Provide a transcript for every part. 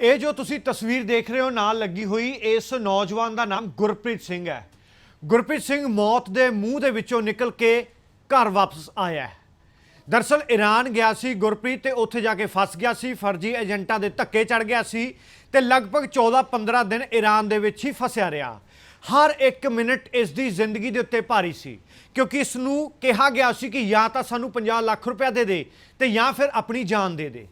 ਇਹ ਜੋ ਤੁਸੀਂ ਤਸਵੀਰ ਦੇਖ ਰਹੇ ਹੋ ਨਾਲ ਲੱਗੀ ਹੋਈ, ਇਸ ਨੌਜਵਾਨ ਦਾ ਨਾਮ ਗੁਰਪ੍ਰੀਤ ਸਿੰਘ ਹੈ। ਗੁਰਪ੍ਰੀਤ ਸਿੰਘ ਮੌਤ ਦੇ ਮੂੰਹ ਦੇ ਵਿੱਚੋਂ ਨਿਕਲ ਕੇ ਘਰ ਵਾਪਸ ਆਇਆ ਹੈ। ਦਰਸਲ ਈਰਾਨ ਗਿਆ ਸੀ ਗੁਰਪ੍ਰੀਤ ਤੇ ਉੱਥੇ ਜਾ ਕੇ ਫਸ ਗਿਆ ਸੀ, ਫਰਜ਼ੀ ਏਜੰਟਾਂ ਦੇ ਧੱਕੇ ਚੜ ਗਿਆ ਸੀ ਤੇ ਲਗਭਗ 14-15 ਦਿਨ ਈਰਾਨ ਦੇ ਵਿੱਚ ਹੀ ਫਸਿਆ ਰਿਹਾ। ਹਰ ਇੱਕ ਮਿੰਟ ਇਸ ਦੀ ਜ਼ਿੰਦਗੀ ਦੇ ਉੱਤੇ ਭਾਰੀ ਸੀ, ਕਿਉਂਕਿ ਇਸ ਨੂੰ ਕਿਹਾ ਗਿਆ ਸੀ ਕਿ ਜਾਂ ਤਾਂ ਸਾਨੂੰ 50 ਲੱਖ ਰੁਪਇਆ ਦੇ ਦੇ ਤੇ ਜਾਂ ਫਿਰ ਆਪਣੀ ਜਾਨ ਦੇ ਦੇ।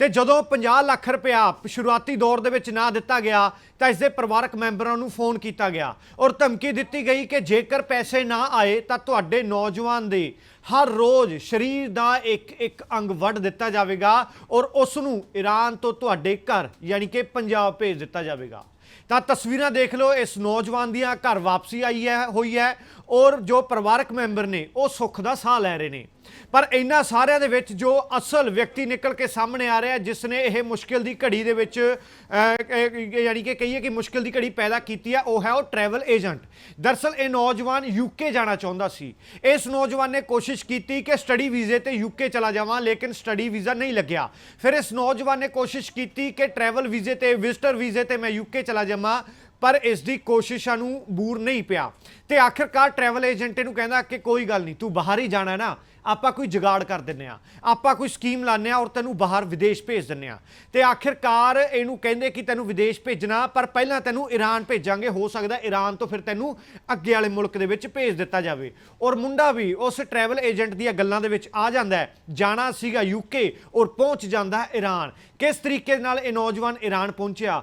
ਤੇ ਜਦੋਂ 50 ਲੱਖ ਰੁਪਇਆ ਸ਼ੁਰੂਆਤੀ ਦੌਰ ਦੇ ਵਿੱਚ ਨਾ ਦਿੱਤਾ ਗਿਆ, ਤਾਂ ਇਸ ਦੇ ਪਰਿਵਾਰਕ ਮੈਂਬਰਾਂ ਨੂੰ ਫੋਨ ਕੀਤਾ ਗਿਆ ਔਰ ਧਮਕੀ ਦਿੱਤੀ ਗਈ ਕਿ ਜੇਕਰ ਪੈਸੇ ਨਾ ਆਏ, ਤਾਂ ਤੁਹਾਡੇ ਨੌਜਵਾਨ ਦੇ ਹਰ ਰੋਜ਼ ਸਰੀਰ ਦਾ ਇੱਕ ਇੱਕ ਅੰਗ ਵੱਢ ਦਿੱਤਾ ਜਾਵੇਗਾ ਔਰ ਉਸ ਨੂੰ ਈਰਾਨ ਤੋਂ ਤੁਹਾਡੇ ਘਰ, ਯਾਨੀ ਕਿ ਪੰਜਾਬ ਭੇਜ ਦਿੱਤਾ ਜਾਵੇਗਾ। ਤਾਂ ਤਸਵੀਰਾਂ ਦੇਖ ਲਓ, ਇਸ ਨੌਜਵਾਨ ਦੀਆਂ ਘਰ ਵਾਪਸੀ ਆਈ ਹੈ, ਹੋਈ ਹੈ ਔਰ ਜੋ ਪਰਿਵਾਰਕ ਮੈਂਬਰ ਨੇ ਉਹ ਸੁੱਖ ਦਾ ਸਾਹ ਲੈ ਰਹੇ ਨੇ। ਪਰ ਇਹਨਾਂ ਸਾਰਿਆਂ ਦੇ ਵਿੱਚ ਜੋ ਅਸਲ ਵਿਅਕਤੀ ਨਿਕਲ ਕੇ ਸਾਹਮਣੇ ਆ ਰਿਹਾ ਜਿਸ ਨੇ ਇਹ ਮੁਸ਼ਕਿਲ ਦੀ ਘੜੀ ਦੇ ਵਿੱਚ ਅਹ, ਯਾਨੀ ਕਿ ਕਹੀਏ ਕਿ ਮੁਸ਼ਕਿਲ ਦੀ ਘੜੀ ਪੈਦਾ ਕੀਤੀ ਹੈ ਉਹ ਹੈ ਉਹ ਟਰੈਵਲ ਏਜੰਟ ਦਰਸਲ ਇਹ ਨੌਜਵਾਨ ਯੂਕੇ ਜਾਣਾ ਚਾਹੁੰਦਾ ਸੀ। ਇਸ ਨੌਜਵਾਨ ਨੇ ਕੋਸ਼ਿਸ਼ ਕੀਤੀ ਕਿ ਸਟੱਡੀ ਵੀਜ਼ੇ ਤੇ ਯੂਕੇ ਚਲਾ ਜਾਵਾਂ ਲੇਕਿਨ ਸਟੱਡੀ ਵੀਜ਼ਾ ਨਹੀਂ ਲੱਗਿਆ। ਫਿਰ ਇਸ ਨੌਜਵਾਨ ਨੇ ਕੋਸ਼ਿਸ਼ ਕੀਤੀ ਕਿ ਟਰੈਵਲ ਵੀਜ਼ੇ ਤੇ ਵਿਜ਼ਟਰ ਵੀਜ਼ੇ ਤੇ ਮੈਂ ਯੂਕੇ ਚਲਾ ਜਾਵਾਂ। ਪਰ ਇਸ ਦੀ ਕੋਸ਼ਿਸ਼ਾਂ ਨੂੰ ਬੂਰ ਨਹੀਂ ਪਿਆ। ਤੇ ਆਖਿਰਕਾਰ ਟਰੈਵਲ ਏਜੰਟ ਨੂੰ ਕਹਿੰਦਾ ਕਿ ਕੋਈ ਗੱਲ ਨਹੀਂ, ਤੂੰ ਬਾਹਰ ਹੀ ਜਾਣਾ ਨਾ, ਆਪਾਂ ਕੋਈ ਜਗਾੜ ਕਰ ਦਿੰਨੇ ਆ ਆਪਾਂ ਕੋਈ ਸਕੀਮ ਲਾਣੇ ਆ ਔਰ ਤੈਨੂੰ ਬਾਹਰ ਵਿਦੇਸ਼ ਭੇਜ ਦਿੰਨੇ ਆ ਤੇ ਆਖਿਰਕਾਰ ਇਹਨੂੰ ਕਹਿੰਦੇ ਕਿ ਤੈਨੂੰ ਵਿਦੇਸ਼ ਭੇਜਣਾ, ਪਰ ਪਹਿਲਾਂ ਤੈਨੂੰ ਈਰਾਨ ਭੇਜਾਂਗੇ। ਹੋ ਸਕਦਾ ਈਰਾਨ ਤੋਂ ਫਿਰ ਤੈਨੂੰ ਅੱਗੇ ਵਾਲੇ ਮੁਲਕ ਦੇ ਵਿੱਚ ਭੇਜ ਦਿੱਤਾ ਜਾਵੇ। ਔਰ ਮੁੰਡਾ ਵੀ ਉਸ ਟਰੈਵਲ ਏਜੰਟ ਦੀਆਂ ਗੱਲਾਂ ਦੇ ਵਿੱਚ ਆ ਜਾਂਦਾ ਹੈ। ਜਾਣਾ ਸੀਗਾ ਯੂਕੇ ਔਰ ਪਹੁੰਚ ਜਾਂਦਾ ਈਰਾਨ ਕਿਸ ਤਰੀਕੇ ਨਾਲ ਇਹ ਨੌਜਵਾਨ ਈਰਾਨ ਪਹੁੰਚਿਆ?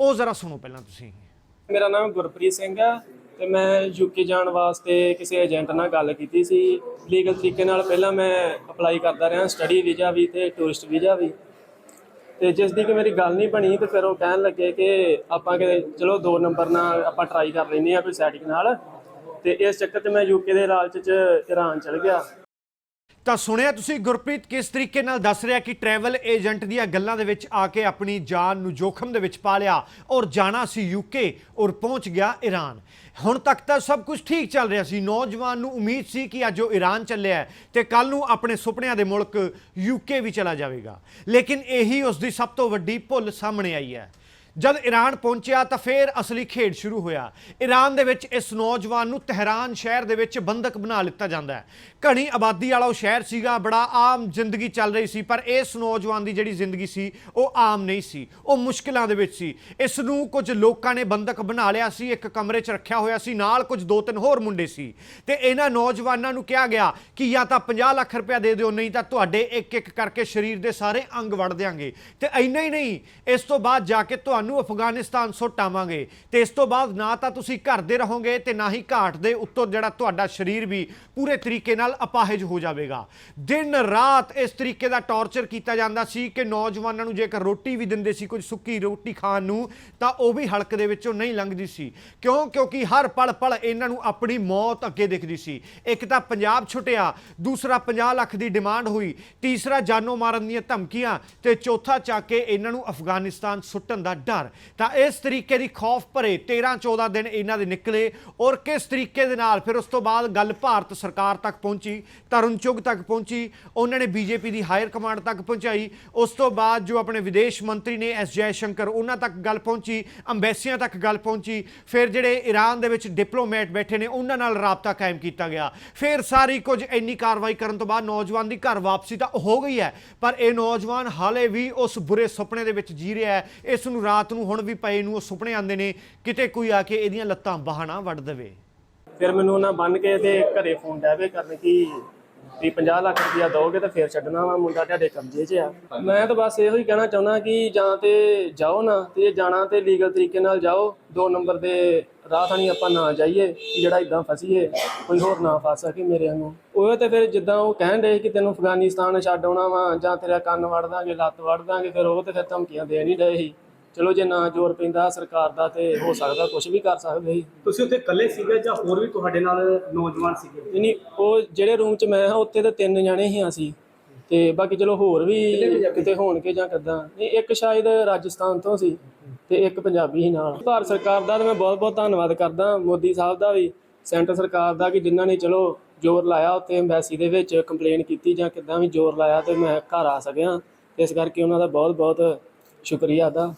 ਉਹ ਜ਼ਰਾ ਸੁਣੋ ਪਹਿਲਾਂ ਤੁਸੀਂ। ਮੇਰਾ ਨਾਮ ਗੁਰਪ੍ਰੀਤ ਸਿੰਘ ਹੈ ਤੇ ਮੈਂ ਯੂਕੇ ਜਾਣ ਵਾਸਤੇ ਕਿਸੇ ਏਜੰਟ ਨਾਲ ਗੱਲ ਕੀਤੀ ਸੀ। ਲੀਗਲ ਤਰੀਕੇ ਨਾਲ ਪਹਿਲਾਂ ਮੈਂ ਅਪਲਾਈ ਕਰਦਾ ਰਿਹਾ ਸਟੱਡੀ ਵੀਜ਼ਾ ਵੀ ਤੇ ਟੂਰਿਸਟ ਵੀਜ਼ਾ ਵੀ। ਤੇ ਜਿਸ ਦੀ ਕਿ ਮੇਰੀ ਗੱਲ ਨਹੀਂ ਬਣੀ ਤੇ ਫਿਰ ਉਹ ਕਹਿਣ ਲੱਗੇ ਕਿ ਆਪਾਂ ਕਿ ਚਲੋ ਦੋ ਨੰਬਰ ਨਾਲ ਆਪਾਂ ਟਰਾਈ ਕਰ ਲੈਂਦੇ ਆ ਕੋਈ ਸੈਟਿੰਗ ਨਾਲ। ਤੇ ਇਸ ਚੱਕਰ 'ਚ ਮੈਂ ਯੂਕੇ ਦੇ ਲਾਲਚ 'ਚ ਈਰਾਨ ਚਲ ਗਿਆ। ਤਾਂ ਸੁਣਿਆ ਤੁਸੀਂ ਗੁਰਪ੍ਰੀਤ ਕਿਸ ਤਰੀਕੇ ਨਾਲ ਦੱਸ ਰਿਹਾ ਕਿ ਟਰੈਵਲ ਏਜੰਟ ਦੀਆਂ ਗੱਲਾਂ ਦੇ ਵਿੱਚ ਆ ਕੇ ਆਪਣੀ ਜਾਨ ਨੂੰ ਜੋਖਮ ਦੇ ਵਿੱਚ ਪਾ ਲਿਆ ਔਰ ਜਾਣਾ ਸੀ ਯੂਕੇ ਔਰ ਪਹੁੰਚ ਗਿਆ ਈਰਾਨ ਹੁਣ ਤੱਕ ਤਾਂ ਸਭ ਕੁਝ ਠੀਕ ਚੱਲ ਰਿਹਾ ਸੀ। ਨੌਜਵਾਨ ਨੂੰ ਉਮੀਦ ਸੀ ਕਿ ਅੱਜ ਉਹ ਈਰਾਨ ਚੱਲਿਆ ਹੈ ਤੇ ਕੱਲ ਨੂੰ ਆਪਣੇ ਸੁਪਨਿਆਂ ਦੇ ਮੁਲਕ ਯੂਕੇ ਵੀ ਚਲਾ ਜਾਵੇਗਾ। ਲੇਕਿਨ ਇਹੀ ਉਸ ਦੀ ਸਭ ਤੋਂ ਵੱਡੀ ਭੁੱਲ ਸਾਹਮਣੇ ਆਈ ਹੈ। ਜਦ ਈਰਾਨ ਪਹੁੰਚਿਆ ਤਾਂ ਫੇਰ ਅਸਲੀ ਖੇਡ ਸ਼ੁਰੂ ਹੋਇਆ। ਈਰਾਨ ਦੇ ਵਿੱਚ ਇਸ ਨੌਜਵਾਨ ਨੂੰ ਤਹਿਰਾਨ ਸ਼ਹਿਰ ਦੇ ਵਿੱਚ ਬੰਦਕ ਬਣਾ ਲਿੱਤਾ ਜਾਂਦਾ ਹੈ। ਘਣੀ ਆਬਾਦੀ ਵਾਲਾ ਉਹ ਸ਼ਹਿਰ ਸੀਗਾ, ਬੜਾ ਆਮ ਜ਼ਿੰਦਗੀ ਚੱਲ ਰਹੀ ਸੀ, ਪਰ ਇਸ ਨੌਜਵਾਨ ਦੀ ਜਿਹੜੀ ਜ਼ਿੰਦਗੀ ਸੀ, ਉਹ ਆਮ ਨਹੀਂ ਸੀ। ਉਹ ਮੁਸ਼ਕਿਲਾਂ ਦੇ ਵਿੱਚ ਸੀ। ਇਸ ਨੂੰ ਕੁਝ ਲੋਕਾਂ ਨੇ ਬੰਦਕ ਬਣਾ ਲਿਆ ਸੀ, ਇੱਕ ਕਮਰੇ 'ਚ ਰੱਖਿਆ ਹੋਇਆ ਸੀ, ਨਾਲ ਕੁਝ ਦੋ ਤਿੰਨ ਹੋਰ ਮੁੰਡੇ ਸੀ। ਤੇ ਇਹਨਾਂ ਨੌਜਵਾਨਾਂ ਨੂੰ ਕਿਹਾ ਗਿਆ ਕਿ ਜਾਂ ਤਾਂ 50 ਲੱਖ ਰੁਪਇਆ ਦੇ ਦਿਓ, ਨਹੀਂ ਤਾਂ ਤੁਹਾਡੇ ਇੱਕ ਇੱਕ ਕਰਕੇ ਸਰੀਰ ਦੇ ਸਾਰੇ ਅੰਗ ਵੜ ਦਿਆਂਗੇ। ਤੇ ਇੰਨਾ ਹੀ ਨਹੀਂ, ਇਸ ਤੋਂ ਬਾਅਦ ਜਾ ਕੇ ਤੁਹਾਨੂੰ ਤੁਹਾਨੂੰ ਅਫਗਾਨਿਸਤਾਨ ਸੁੱਟ ਆਵਾਂਗੇ। ਤੇ ਇਸ ਤੋਂ ਬਾਅਦ ਨਾ ਤਾਂ ਤੁਸੀਂ ਘਰ ਦੇ ਰਹੋਗੇ ਤੇ ਨਾ ਹੀ ਘਾਟ ਦੇ ਉੱਤੋਂ ਜਿਹੜਾ ਤੁਹਾਡਾ ਸਰੀਰ ਵੀ ਪੂਰੇ ਤਰੀਕੇ ਨਾਲ ਅਪਾਹਜ ਹੋ ਜਾਵੇਗਾ। ਦਿਨ ਰਾਤ ਇਸ ਤਰੀਕੇ ਦਾ ਟੌਰਚਰ ਕੀਤਾ ਜਾਂਦਾ ਸੀ ਕਿ ਨੌਜਵਾਨਾਂ ਨੂੰ ਜੇਕਰ ਰੋਟੀ ਵੀ ਦਿੰਦੇ ਸੀ, ਕੁਝ ਸੁੱਕੀ ਰੋਟੀ ਖਾਣ ਨੂੰ, ਤਾਂ ਉਹ ਵੀ ਹਲਕ ਦੇ ਵਿੱਚੋਂ ਨਹੀਂ ਲੰਘਦੀ ਸੀ। ਕਿਉਂ? ਕਿਉਂਕਿ ਹਰ ਪਲ ਪਲ ਇਹਨਾਂ ਨੂੰ ਆਪਣੀ ਮੌਤ ਅੱਗੇ ਦਿਖਦੀ ਸੀ। ਇੱਕ ਤਾਂ ਪੰਜਾਬ ਛੁੱਟਿਆ, ਦੂਸਰਾ 50 ਲੱਖ ਦੀ ਡਿਮਾਂਡ ਹੋਈ, ਤੀਸਰਾ ਜਾਨੋਂ ਮਾਰਨ ਦੀਆਂ ਧਮਕੀਆਂ, ਤੇ ਚੌਥਾ ਚੱਕ ਕੇ ਇਹਨਾਂ ਨੂੰ ਅਫਗਾਨਿਸਤਾਨ ਸੁੱਟਣ ਦਾ ਡਰ ਤਾਂ ਇਸ ਤਰੀਕੇ ਦੀ ਖੌਫ ਭਰੇ 13 14 ਦਿਨ ਇਹਨਾਂ ਦੇ ਨਿਕਲੇ ਔਰ ਕਿਸ ਤਰੀਕੇ ਦੇ ਨਾਲ ਫਿਰ ਉਸ ਤੋਂ ਬਾਅਦ ਗੱਲ ਭਾਰਤ ਸਰਕਾਰ ਤੱਕ ਪਹੁੰਚੀ, ਤਰੁਣ ਚੁਗ ਤੱਕ ਪਹੁੰਚੀ, ਉਹਨਾਂ ਨੇ ਬੀਜੇਪੀ ਦੀ ਹਾਇਰ ਕਮਾਂਡ ਤੱਕ ਪਹੁੰਚਾਈ, ਉਸ ਤੋਂ ਬਾਅਦ ਜੋ ਆਪਣੇ ਵਿਦੇਸ਼ ਮੰਤਰੀ ਨੇ ਐਸ ਜੈ ਸ਼ੰਕਰ ਉਹਨਾਂ ਤੱਕ ਗੱਲ ਪਹੁੰਚੀ, ਅੰਬੈਸੀਆਂ ਤੱਕ ਗੱਲ ਪਹੁੰਚੀ, ਫਿਰ ਜਿਹੜੇ ਈਰਾਨ ਦੇ ਵਿੱਚ ਡਿਪਲੋਮੈਟ ਬੈਠੇ ਨੇ ਉਹਨਾਂ ਨਾਲ ਰਾਬਤਾ ਕਾਇਮ ਕੀਤਾ ਗਿਆ। ਫਿਰ ਸਾਰੀ ਕੁਝ ਇੰਨੀ ਕਾਰਵਾਈ ਕਰਨ ਤੋਂ ਬਾਅਦ ਨੌਜਵਾਨ ਦੀ ਘਰ ਵਾਪਸੀ ਤਾਂ ਹੋ ਗਈ ਹੈ, ਪਰ ਇਹ ਨੌਜਵਾਨ ਹਾਲੇ ਵੀ ਉਸ ਬੁਰੇ ਸੁਪਨੇ ਦੇ ਵਿੱਚ ਜੀ ਰਿਹਾ ਹੈ, ਇਸ ਨੂੰ ਰਾਤ ਨੂੰ ਹੁਣ ਵੀ ਪਏ ਨੂੰ ਉਹ ਸੁਪਨੇ ਆਉਂਦੇ ਨੇ, ਕਿਤੇ ਕੋਈ ਆ ਕੇ ਇਹਦੀਆਂ ਲੱਤਾਂ ਬਾਹਣਾ ਵੱਢ ਦੇਵੇ। ਫਿਰ ਮੈਨੂੰ ਉਹਨਾਂ ਬੰਨ ਕੇ ਤੇ ਘਰੇ ਫੋਨ ਡੈਵੇ ਕਰਨ ਕਿ ਵੀ 50 ਲੱਖ ਰੁਪਇਆ ਦੋਗੇ ਤਾਂ ਫਿਰ ਛੱਡਣਾ ਵਾ, ਮੁੰਡਾ ਤੁਹਾਡੇ ਕਬਜ਼ੇ 'ਚ ਆ। ਮੈਂ ਤਾਂ ਬਸ ਇਹੋ ਹੀ ਕਹਿਣਾ ਚਾਹੁੰਦਾ ਕਿ ਜਾਂ ਤੇ ਜਾਓ ਨਾ, ਤੇ ਜੇ ਜਾਣਾ ਤੇ ਲੀਗਲ ਤਰੀਕੇ ਨਾਲ ਜਾਓ, ਦੋ ਨੰਬਰ ਦੇ ਰਾਹ ਥਾਣੀ ਆਪਾਂ ਨਾ ਜਾਈਏ, ਕਿ ਜਿਹੜਾ ਇਦਾਂ ਫਸੀਏ, ਕੋਈ ਹੋਰ ਨਾ ਫਸ ਸਕੇ ਮੇਰੇ ਵਾਂਗੂ। ਉਹ ਤੇ ਫਿਰ ਜਿੱਦਾਂ ਉਹ ਕਹਿਣ ਰਹੇ ਕਿ ਤੈਨੂੰ ਅਫਗਾਨਿਸਤਾਨ ਛੱਡ ਆਉਣਾ ਵਾ, ਜਾਂ ਤੇਰਾ ਕੰਨ ਵੜ ਦਾਂਗੇ, ਲੱਤ ਵੜ ਦਾਂਗੇ, ਫਿਰ ਉਹ ਤੇ ਫਿਰ ਧਮਕੀਆਂ ਦੇ ਨਹੀਂ ਰਹੇ ਸੀ। ਚਲੋ ਜੇ ਨਾ ਜ਼ੋਰ ਪੈਂਦਾ ਸਰਕਾਰ ਦਾ ਤੇ ਹੋ ਸਕਦਾ ਕੁਝ ਵੀ ਕਰ ਸਕਦੇ ਸੀ। ਤੁਸੀਂ ਉੱਥੇ ਇਕੱਲੇ ਸੀਗੇ ਜਾਂ ਹੋਰ ਵੀ ਤੁਹਾਡੇ ਨਾਲ ਨੌਜਵਾਨ ਸੀਗੇ? ਨਹੀਂ ਨਹੀਂ ਉਹ ਜਿਹੜੇ ਰੂਮ 'ਚ ਮੈਂ ਹਾਂ ਉੱਥੇ ਤਾਂ ਤਿੰਨ ਜਣੇ ਹੀ ਅਸੀਂ। ਤੇ ਬਾਕੀ ਚਲੋ ਹੋਰ ਵੀ ਕਿਤੇ ਹੋਣਗੇ ਜਾਂ ਕਿੱਦਾਂ। ਨਹੀਂ ਇੱਕ ਸ਼ਾਇਦ ਰਾਜਸਥਾਨ ਤੋਂ ਸੀ ਤੇ ਇੱਕ ਪੰਜਾਬੀ ਸੀ ਨਾਲ। ਭਾਰਤ ਸਰਕਾਰ ਦਾ ਤਾਂ ਮੈਂ ਬਹੁਤ ਬਹੁਤ ਧੰਨਵਾਦ ਕਰਦਾ ਮੋਦੀ ਸਾਹਿਬ ਦਾ ਵੀ ਸੈਂਟਰ ਸਰਕਾਰ ਦਾ ਕਿ ਜਿਨ੍ਹਾਂ ਨੇ ਚਲੋ ਜ਼ੋਰ ਲਾਇਆ ਉੱਥੇ ਐਮਬੈਸੀ ਦੇ ਵਿੱਚ ਕੰਪਲੇਨ ਕੀਤੀ ਜਾਂ ਕਿੱਦਾਂ ਵੀ ਜ਼ੋਰ ਲਾਇਆ ਤੇ ਮੈਂ ਘਰ ਆ ਸਕਿਆ। ਇਸ ਕਰਕੇ ਉਹਨਾਂ ਦਾ ਬਹੁਤ ਬਹੁਤ ਸ਼ੁਕਰੀਆ ਦਾ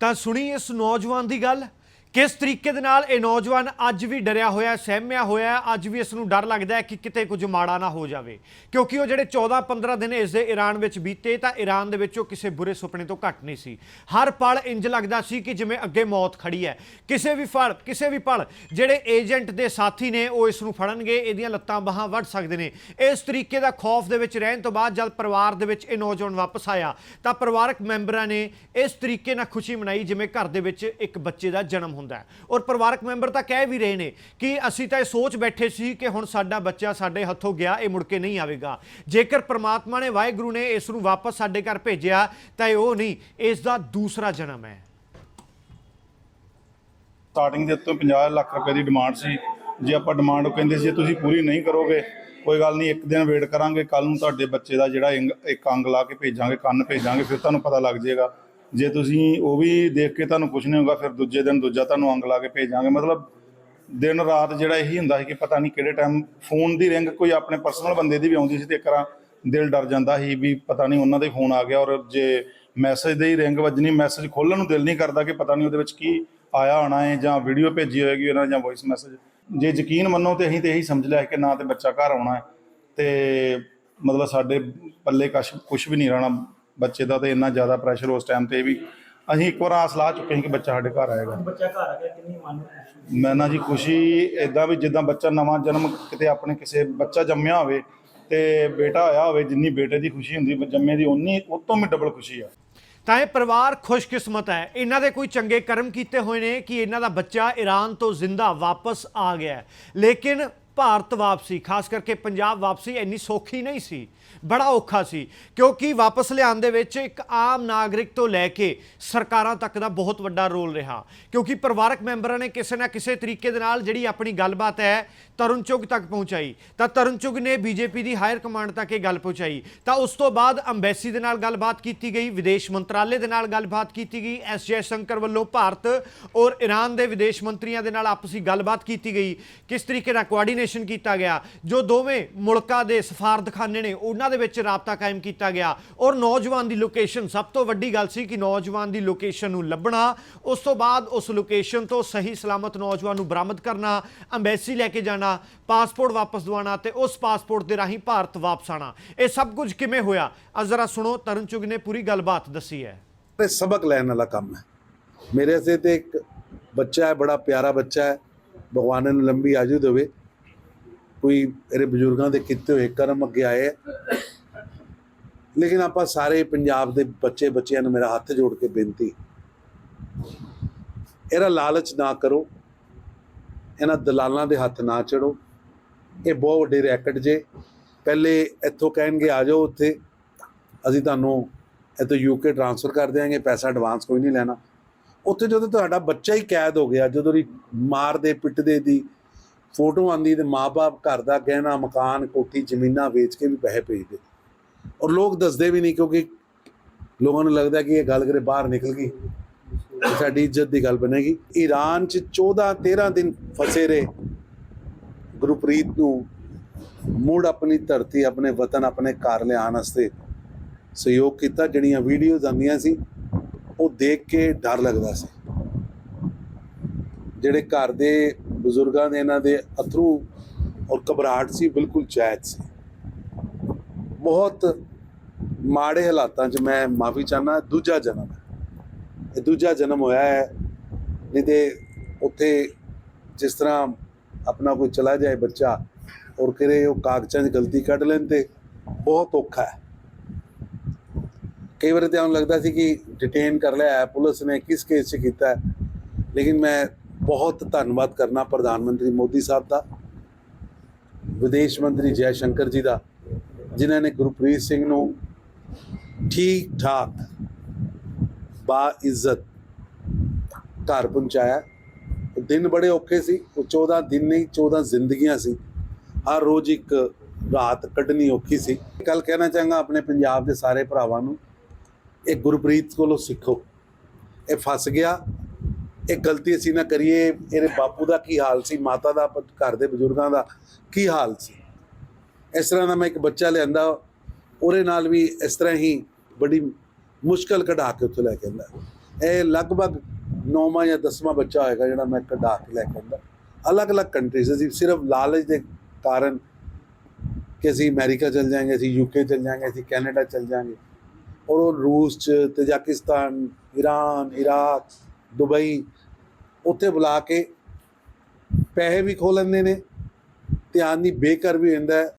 ਤਾਂ ਸੁਣੀ ਇਸ ਨੌਜਵਾਨ ਦੀ ਗੱਲ? ਕਿਸ ਤਰੀਕੇ ਦੇ ਨਾਲ ਇਹ ਨੌਜਵਾਨ ਅੱਜ ਵੀ ਡਰਿਆ ਹੋਇਆ ਹੈ, ਸਹਿਮਿਆ ਹੋਇਆ ਹੈ, ਅੱਜ ਵੀ ਇਸ ਨੂੰ ਡਰ ਲੱਗਦਾ ਹੈ ਕਿ ਕਿਤੇ ਕੁਝ ਮਾੜਾ ਨਾ ਹੋ ਜਾਵੇ। ਕਿਉਂਕਿ ਉਹ ਜਿਹੜੇ 14-15 ਦਿਨ ਇਸ ਦੇ ਈਰਾਨ ਵਿੱਚ ਬੀਤੇ ਤਾਂ ਈਰਾਨ ਦੇ ਵਿੱਚ ਉਹ ਕਿਸੇ ਬੁਰੇ ਸੁਪਨੇ ਤੋਂ ਘੱਟ ਨਹੀਂ ਸੀ। ਹਰ ਪਲ ਇੰਜ ਲੱਗਦਾ ਸੀ ਕਿ ਜਿਵੇਂ ਅੱਗੇ ਮੌਤ ਖੜੀ ਹੈ। ਕਿਸੇ ਵੀ ਫਲ ਕਿਸੇ ਵੀ ਪਲ ਜਿਹੜੇ ਏਜੰਟ ਦੇ ਸਾਥੀ ਨੇ ਉਹ ਇਸ ਨੂੰ ਫੜਨਗੇ ਇਹਦੀਆਂ ਲੱਤਾਂ ਬਾਹਾਂ ਵੱਢ ਸਕਦੇ ਨੇ। ਇਸ ਤਰੀਕੇ ਦਾ ਖੌਫ ਦੇ ਵਿੱਚ ਰਹਿਣ ਤੋਂ ਬਾਅਦ ਜਦ ਪਰਿਵਾਰ ਦੇ ਵਿੱਚ ਇਹ ਨੌਜਵਾਨ ਵਾਪਸ ਆਇਆ ਤਾਂ ਪਰਿਵਾਰਕ ਮੈਂਬਰਾਂ ਨੇ ਇਸ ਤਰੀਕੇ ਨਾਲ ਖੁਸ਼ੀ ਮਨਾਈ ਜਿਵੇਂ ਘਰ ਦੇ ਵਿੱਚ ਇੱਕ ਬੱਚੇ ਦਾ ਜਨਮ ਹੁੰਦਾ ਔਰ ਪਰਿਵਾਰਕ ਮੈਂਬਰ ਤਾਂ ਕਹਿ ਵੀ ਰਹੇ ਨੇ ਕਿ ਅਸੀਂ ਤਾਂ ਇਹ ਸੋਚ ਬੈਠੇ ਸੀ ਕਿ ਹੁਣ ਸਾਡਾ ਬੱਚਾ ਸਾਡੇ ਹੱਥੋਂ ਗਿਆ, ਇਹ ਮੁੜ ਕੇ ਨਹੀਂ ਆਵੇਗਾ। ਜੇਕਰ ਪ੍ਰਮਾਤਮਾ ਨੇ, ਵਾਹਿਗੁਰੂ ਨੇ ਇਸ ਨੂੰ ਵਾਪਸ ਸਾਡੇ ਘਰ ਭੇਜਿਆ, ਤਾਂ ਇਹ ਉਹ ਨਹੀਂ, ਇਸ ਦਾ ਦੂਸਰਾ ਜਨਮ ਹੈ। ਸਟਾਰਟਿੰਗ ਦੇ ਉੱਤੋਂ 50 ਲੱਖ ਰੁਪਏ ਦੀ ਡਿਮਾਂਡ ਸੀ। ਜੇ ਆਪਾਂ ਡਿਮਾਂਡ ਉਹ ਕਹਿੰਦੇ ਸੀ, ਤੁਸੀਂ ਪੂਰੀ ਨਹੀਂ ਕਰੋਗੇ, ਕੋਈ ਗੱਲ ਨਹੀਂ, ਇੱਕ ਦਿਨ ਵੇਟ ਕਰਾਂਗੇ ਕੱਲ ਨੂੰ ਤੁਹਾਡੇ ਬੱਚੇ ਦਾ ਜਿਹੜਾ ਇੱਕ ਅੰਗ ਲਾ ਕੇ ਭੇਜਾਂਗੇ, ਕੰਨ ਭੇਜਾਂਗੇ, ਫਿਰ ਤੁਹਾਨੂੰ ਪਤਾ ਲੱਗ ਜਾਏਗਾ। ਜੇ ਤੁਸੀਂ ਉਹ ਵੀ ਦੇਖ ਕੇ ਤੁਹਾਨੂੰ ਕੁਝ ਨਹੀਂ ਹੋਗਾ ਫਿਰ ਦੂਜੇ ਦਿਨ ਦੂਜਾ ਤੁਹਾਨੂੰ ਅੰਗ ਲਾ ਕੇ ਭੇਜਾਂਗੇ। ਮਤਲਬ ਦਿਨ ਰਾਤ ਜਿਹੜਾ ਇਹੀ ਹੁੰਦਾ ਸੀ ਕਿ ਪਤਾ ਨਹੀਂ ਕਿਹੜੇ ਟਾਈਮ ਫੋਨ ਦੀ ਰਿੰਗ ਕੋਈ ਆਪਣੇ ਪਰਸਨਲ ਬੰਦੇ ਦੀ ਵੀ ਆਉਂਦੀ ਸੀ ਤੇ ਇੱਕ ਵਾਰ ਦਿਲ ਡਰ ਜਾਂਦਾ ਸੀ ਵੀ ਪਤਾ ਨਹੀਂ ਉਹਨਾਂ ਦਾ ਹੀ ਫੋਨ ਆ ਗਿਆ ਔਰ ਜੇ ਮੈਸੇਜ ਦੇ ਹੀ ਰਿੰਗ ਵੱਜਣੀ ਮੈਸੇਜ ਖੋਲ੍ਹਣ ਨੂੰ ਦਿਲ ਨਹੀਂ ਕਰਦਾ ਕਿ ਪਤਾ ਨਹੀਂ ਉਹਦੇ ਵਿੱਚ ਕੀ ਆਇਆ ਹੋਣਾ ਹੈ ਜਾਂ ਵੀਡੀਓ ਭੇਜੀ ਹੋਏਗੀ ਉਹਨਾਂ ਨੇ ਜਾਂ ਵੌਇਸ ਮੈਸੇਜ ਜੇ ਯਕੀਨ ਮੰਨੋ ਤੇ ਅਸੀਂ ਤੇ ਇਹੀ ਸਮਝ ਲਿਆ ਕਿ ਨਾ ਤੇ ਬੱਚਾ ਘਰ ਆਉਣਾ ਹੈ ਤੇ ਮਤਲਬ ਸਾਡੇ ਪੱਲੇ ਕਸ਼ ਕੁਝ ਵੀ ਨਹੀਂ ਰਹਿਣਾ। ਬੱਚੇ ਦਾ ਤੇ ਇੰਨਾ ਜ਼ਿਆਦਾ ਪ੍ਰੈਸ਼ਰ ਉਸ ਟਾਈਮ ਤੇ ਵੀ ਅਸੀਂ ਇੱਕ ਵਾਰ ਆਸ ਲਾ ਚੁੱਕੇ ਹਾਂ ਕਿ ਬੱਚਾ ਸਾਡੇ ਘਰ ਆਏਗਾ। ਬੱਚਾ ਘਰ ਆ ਗਿਆ ਕਿੰਨੀ ਮਨ ਨੂੰ ਖੁਸ਼ੀ ਮੈਂ ਨਾ ਜੀ ਖੁਸ਼ੀ ਇਦਾਂ ਵੀ ਜਿੱਦਾਂ ਬੱਚਾ ਨਵਾਂ ਜਨਮ ਕਿਤੇ ਆਪਣੇ ਕਿਸੇ ਬੱਚਾ ਜੰਮਿਆ ਹੋਵੇ ਤੇ ਬੇਟਾ ਹੋਇਆ ਹੋਵੇ ਜਿੰਨੀ ਬੇਟੇ ਦੀ ਖੁਸ਼ੀ ਹੁੰਦੀ ਜੰਮੇ ਦੀ ਉਨੀ ਉਹ ਤੋਂ ਵੀ ਡਬਲ ਖੁਸ਼ੀ ਆ। ਤਾਂ ਇਹ ਪਰਿਵਾਰ ਖੁਸ਼ਕਿਸਮਤ ਹੈ। ਇਹਨਾਂ ਦੇ ਕੋਈ ਚੰਗੇ ਕਰਮ ਕੀਤੇ ਹੋਏ ਨੇ ਕਿ ਇਹਨਾਂ ਦਾ ਬੱਚਾ ਈਰਾਨ ਤੋਂ ਜ਼ਿੰਦਾ ਵਾਪਸ ਆ ਗਿਆ ਹੈ। ਲੇਕਿਨ ਭਾਰਤ ਵਾਪਸੀ, ਖਾਸ ਕਰਕੇ ਪੰਜਾਬ ਵਾਪਸੀ ਇੰਨੀ ਸੌਖੀ ਨਹੀਂ ਸੀ, ਬੜਾ ਔਖਾ ਸੀ, ਕਿਉਂਕਿ ਵਾਪਸ ਲਿਆਉਣ ਦੇ ਵਿੱਚ ਇੱਕ ਆਮ ਨਾਗਰਿਕ ਤੋਂ ਲੈ ਕੇ ਸਰਕਾਰਾਂ ਤੱਕ ਦਾ ਬਹੁਤ ਵੱਡਾ ਰੋਲ ਰਿਹਾ, ਕਿਉਂਕਿ ਪਰਿਵਾਰਕ ਮੈਂਬਰਾਂ ਨੇ ਕਿਸੇ ਨਾ ਕਿਸੇ ਤਰੀਕੇ ਦੇ ਨਾਲ ਜਿਹੜੀ ਆਪਣੀ ਗੱਲਬਾਤ ਹੈ ਤਰੁਣ ਚੁਗ ਤੱਕ ਪਹੁੰਚਾਈ, ਤਾਂ ਤਰੁਣ ਚੁਗ ਨੇ ਬੀਜੇਪੀ ਦੀ ਹਾਇਰ ਕਮਾਂਡ ਤੱਕ ਇਹ ਗੱਲ ਪਹੁੰਚਾਈ, ਤਾਂ ਉਸ ਤੋਂ ਬਾਅਦ ਅੰਬੈਸੀ ਦੇ ਨਾਲ ਗੱਲਬਾਤ ਕੀਤੀ ਗਈ, ਵਿਦੇਸ਼ ਮੰਤਰਾਲੇ ਦੇ ਨਾਲ ਗੱਲਬਾਤ ਕੀਤੀ ਗਈ, ਐਸ ਜੈ ਸ਼ੰਕਰ ਵੱਲੋਂ ਭਾਰਤ ਔਰ ਈਰਾਨ ਦੇ ਵਿਦੇਸ਼ ਮੰਤਰੀਆਂ ਦੇ ਨਾਲ ਆਪਸੀ ਗੱਲਬਾਤ ਕੀਤੀ ਗਈ, ਕਿਸ ਤਰੀਕੇ ਨਾਲ ਕੋਆਰਡੀਨੇਸ਼ਨ ਕੀਤਾ ਗਿਆ, ਜੋ ਦੋਵੇਂ ਮੁਲਕਾਂ ਦੇ ਸਫਾਰਤਖਾਨੇ ਨੇ, ਉਹਨਾਂ ਦੇ ਵਿੱਚ ਰਾਬਤਾ ਕਾਇਮ ਕੀਤਾ ਗਿਆ। ਔਰ ਨੌਜਵਾਨ ਦੀ ਲੋਕੇਸ਼ਨ ਸਭ ਤੋਂ ਵੱਡੀ ਗੱਲ ਸੀ ਕਿ ਨੌਜਵਾਨ ਦੀ ਲੋਕੇਸ਼ਨ ਨੂੰ ਲੱਭਣਾ, ਉਸ ਤੋਂ ਬਾਅਦ ਉਸ ਲੋਕੇਸ਼ਨ ਤੋਂ ਸਹੀ ਸਲਾਮਤ ਨੌਜਵਾਨ ਨੂੰ ਬਰਾਮਦ ਕਰਨਾ ਅੰਬੈਸੀ ਲੈ ਕੇ ਜਾਣਾ ਪਾਸਪੋਰਟ ਵਾਪਸ ਦਵਾਉਣਾ ਤੇ ਉਸ ਪਾਸਪੋਰਟ ਦੇ ਰਾਹੀਂ ਭਾਰਤ ਵਾਪਸ ਆਣਾ ਇਹ ਸਭ ਕੁਝ ਕਿਵੇਂ ਹੋਇਆ? ਆ ਜ਼ਰਾ ਸੁਣੋ, ਤਰਨ ਚੁਗ ਨੇ ਪੂਰੀ ਗੱਲਬਾਤ ਦੱਸੀ ਹੈ। ਇਹ ਸਬਕ ਲੈਣ ਵਾਲਾ ਕੰਮ ਹੈ। ਮੇਰੇ ਵਾਸਤੇ ਤੇ ਇੱਕ ਬੱਚਾ ਹੈ, ਬੜਾ ਪਿਆਰਾ ਬੱਚਾ ਹੈ। ਭਗਵਾਨ ਨੂੰ ਲੰਬੀ ਆਯੂ ਦੇਵੇ। ਕੋਈ ਇਹਦੇ ਬਜ਼ੁਰਗਾਂ ਦੇ ਕੀਤੇ ਹੋਏ ਕਰਮ ਅੱਗੇ ਆਏ ਲੇਕਿਨ ਆਪਾਂ ਸਾਰੇ ਪੰਜਾਬ ਦੇ ਬੱਚੇ ਬੱਚਿਆਂ ਨੂੰ ਮੇਰਾ ਹੱਥ ਜੋੜ ਕੇ ਬੇਨਤੀ। ਇਹਦਾ ਲਾਲਚ ਨਾ ਕਰੋ। ਇਹਨਾਂ ਦਲਾਲਾਂ ਦੇ ਹੱਥ ਨਾ ਚੜੋ। ਇਹ ਬਹੁਤ ਵੱਡੇ ਰੈਕਟ ਜੇ। ਪਹਿਲੇ ਇੱਥੋਂ ਕਹਿਣਗੇ, ਆ ਜਾਓ ਉੱਥੇ। ਅਸੀਂ ਤੁਹਾਨੂੰ ਇੱਥੋਂ ਯੂਕੇ ਟ੍ਰਾਂਸਫਰ ਕਰ ਦਿਆਂਗੇ। ਪੈਸਾ ਐਡਵਾਂਸ ਕੋਈ ਨਹੀਂ ਲੈਣਾ। ਉੱਥੇ ਜਦੋਂ ਤੁਹਾਡਾ ਬੱਚਾ ਹੀ ਕੈਦ ਹੋ ਗਿਆ, ਜਦੋਂ ਦੀ ਮਾਰਦੇ ਪਿੱਟਦੇ ਦੀ ਫੋਟੋ ਆਂਦੀ ਤੇ ਮਾਪੇ ਘਰ ਦਾ ਗਹਿਣਾ, ਮਕਾਨ, ਕੋਠੀ, ਜ਼ਮੀਨਾਂ ਵੇਚ ਕੇ ਵੀ ਪੈਸੇ ਭੇਜਦੇ ਔਰ ਲੋਕ ਦੱਸਦੇ ਵੀ ਨਹੀਂ ਕਿਉਂਕਿ ਲੋਕਾਂ ਨੂੰ ਲੱਗਦਾ ਕਿ ਇਹ ਗੱਲ ਕਰੇ ਬਾਹਰ ਨਿਕਲ ਗਈ ਸਾਡੀ ਇੱਜ਼ਤ ਦੀ ਗੱਲ ਬਣੇਗੀ। ਈਰਾਨ 'ਚ 14 13 ਦਿਨ ਫਸੇ ਰਹੇ ਗੁਰਪ੍ਰੀਤ ਨੂੰ। ਮੁੜ ਆਪਣੀ ਧਰਤੀ, ਆਪਣੇ ਵਤਨ, ਆਪਣੇ ਘਰ ਲਿਆਉਣ ਵਾਸਤੇ ਸਹਿਯੋਗ ਕੀਤਾ। ਜਿਹੜੀਆਂ ਵੀਡੀਓਜ਼ ਆਉਂਦੀਆਂ ਸੀ, ਉਹ ਦੇਖ ਕੇ ਡਰ ਲੱਗਦਾ ਸੀ। ਜਿਹੜੇ ਘਰ ਦੇ ਬਜ਼ੁਰਗਾਂ ਦੇ ਇਹਨਾਂ ਦੇ ਅਥਰੂ ਔਰ ਘਬਰਾਹਟ ਸੀ, ਬਿਲਕੁਲ ਜਾਇਜ਼ ਸੀ। ਬਹੁਤ ਮਾੜੇ ਹਾਲਾਤਾਂ 'ਚ ਮੈਂ ਮਾਫੀ ਚਾਹਨਾ ਦੂਜਾ ਜਨਮ ਇਹ ਦੂਜਾ ਜਨਮ ਹੋਇਆ ਹੈ, ਜਿਹਦੇ ਉੱਥੇ ਜਿਸ ਤਰ੍ਹਾਂ ਆਪਣਾ ਕੋਈ ਚਲਾ ਜਾਏ ਬੱਚਾ ਔਰ ਕਿਰੇ ਉਹ ਕਾਗਜ਼ਾਂ 'ਚ ਗਲਤੀ ਕੱਢ ਲੈਣ ਤੇ ਬਹੁਤ ਔਖਾ ਹੈ। ਕਈ ਵਾਰ ਤਾਂ ਉਹਨੂੰ ਲੱਗਦਾ ਸੀ ਕਿ ਡਿਟੇਨ ਕਰ ਲਿਆ ਹੈ, ਪੁਲਿਸ ਨੇ ਕਿਸ ਕੇਸ 'ਚ ਕੀਤਾ ਲੇਕਿਨ ਮੈਂ ਬਹੁਤ ਧੰਨਵਾਦ ਕਰਨਾ ਪ੍ਰਧਾਨ ਮੰਤਰੀ ਮੋਦੀ ਸਾਹਿਬ ਦਾ, ਵਿਦੇਸ਼ ਮੰਤਰੀ ਜੈ ਸ਼ੰਕਰ ਜੀ ਦਾ, ਜਿਨ੍ਹਾਂ ਨੇ ਗੁਰਪ੍ਰੀਤ ਸਿੰਘ ਨੂੰ ਠੀਕ ਠਾਕ ਬਾ ਇੱਜ਼ਤ ਘਰ ਪਹੁੰਚਾਇਆ। ਉਹ ਦਿਨ ਬੜੇ ਔਖੇ ਸੀ, ਉਹ 14 ਦਿਨ ਨਹੀਂ 14 ਜ਼ਿੰਦਗੀਆਂ ਸੀ। ਹਰ ਰੋਜ਼ ਇੱਕ ਰਾਤ ਕੱਢਣੀ ਔਖੀ ਸੀ। ਕੱਲ ਕਹਿਣਾ ਚਾਹਾਂਗਾ ਆਪਣੇ ਪੰਜਾਬ ਦੇ ਸਾਰੇ ਭਰਾਵਾਂ ਨੂੰ, ਇਹ ਗੁਰਪ੍ਰੀਤ ਕੋਲੋਂ ਸਿੱਖੋ। ਇਹ ਫਸ ਗਿਆ ਇਹ ਗਲਤੀ ਅਸੀਂ ਨਾ ਕਰੀਏ। ਇਹਦੇ ਬਾਪੂ ਦਾ ਕੀ ਹਾਲ ਸੀ? ਮਾਤਾ ਦਾ ਪ- ਘਰ ਦੇ ਬਜ਼ੁਰਗਾਂ ਦਾ ਕੀ ਹਾਲ ਸੀ? ਇਸ ਤਰ੍ਹਾਂ ਦਾ ਮੈਂ ਇੱਕ ਬੱਚਾ ਲਿਆਂਦਾ। ਉਹਦੇ ਨਾਲ ਵੀ ਇਸ ਤਰ੍ਹਾਂ ਹੀ ਬੜੀ ਮੁਸ਼ਕਲ ਕਢਾ ਕੇ ਉੱਥੇ ਲੈ ਕੇ ਆਉਂਦਾ ਇਹ ਲਗਭਗ ਨੌਵਾਂ ਜਾਂ ਦਸਵਾਂ ਬੱਚਾ ਹੋਏਗਾ ਜਿਹੜਾ ਮੈਂ ਕਢਾ ਕੇ ਲੈ ਕੇ ਆਉਂਦਾ ਅਲੱਗ-ਅਲੱਗ ਕੰਟਰੀਜ਼ ਅਸੀਂ ਸਿਰਫ ਲਾਲਚ ਦੇ ਕਾਰਨ ਕਿ ਅਸੀਂ ਅਮਰੀਕਾ ਚਲ ਜਾਾਂਗੇ ਅਸੀਂ ਯੂਕੇ ਚਲ ਜਾਾਂਗੇ ਅਸੀਂ ਕੈਨੇਡਾ ਚਲ ਜਾਾਂਗੇ ਔਰ ਉਹ ਰੂਸ ਚ, ਤਜਾਕਿਸਤਾਨ ਈਰਾਨ ਇਰਾਕ, ਦੁਬਈ ਉੱਥੇ ਬੁਲਾ ਕੇ ਪੈਸੇ ਵੀ ਖੋਹ ਲੈਂਦੇ ਨੇ ਧਿਆਨ ਦੀ ਬੇਘਰ ਵੀ ਹੁੰਦਾ ਹੈ।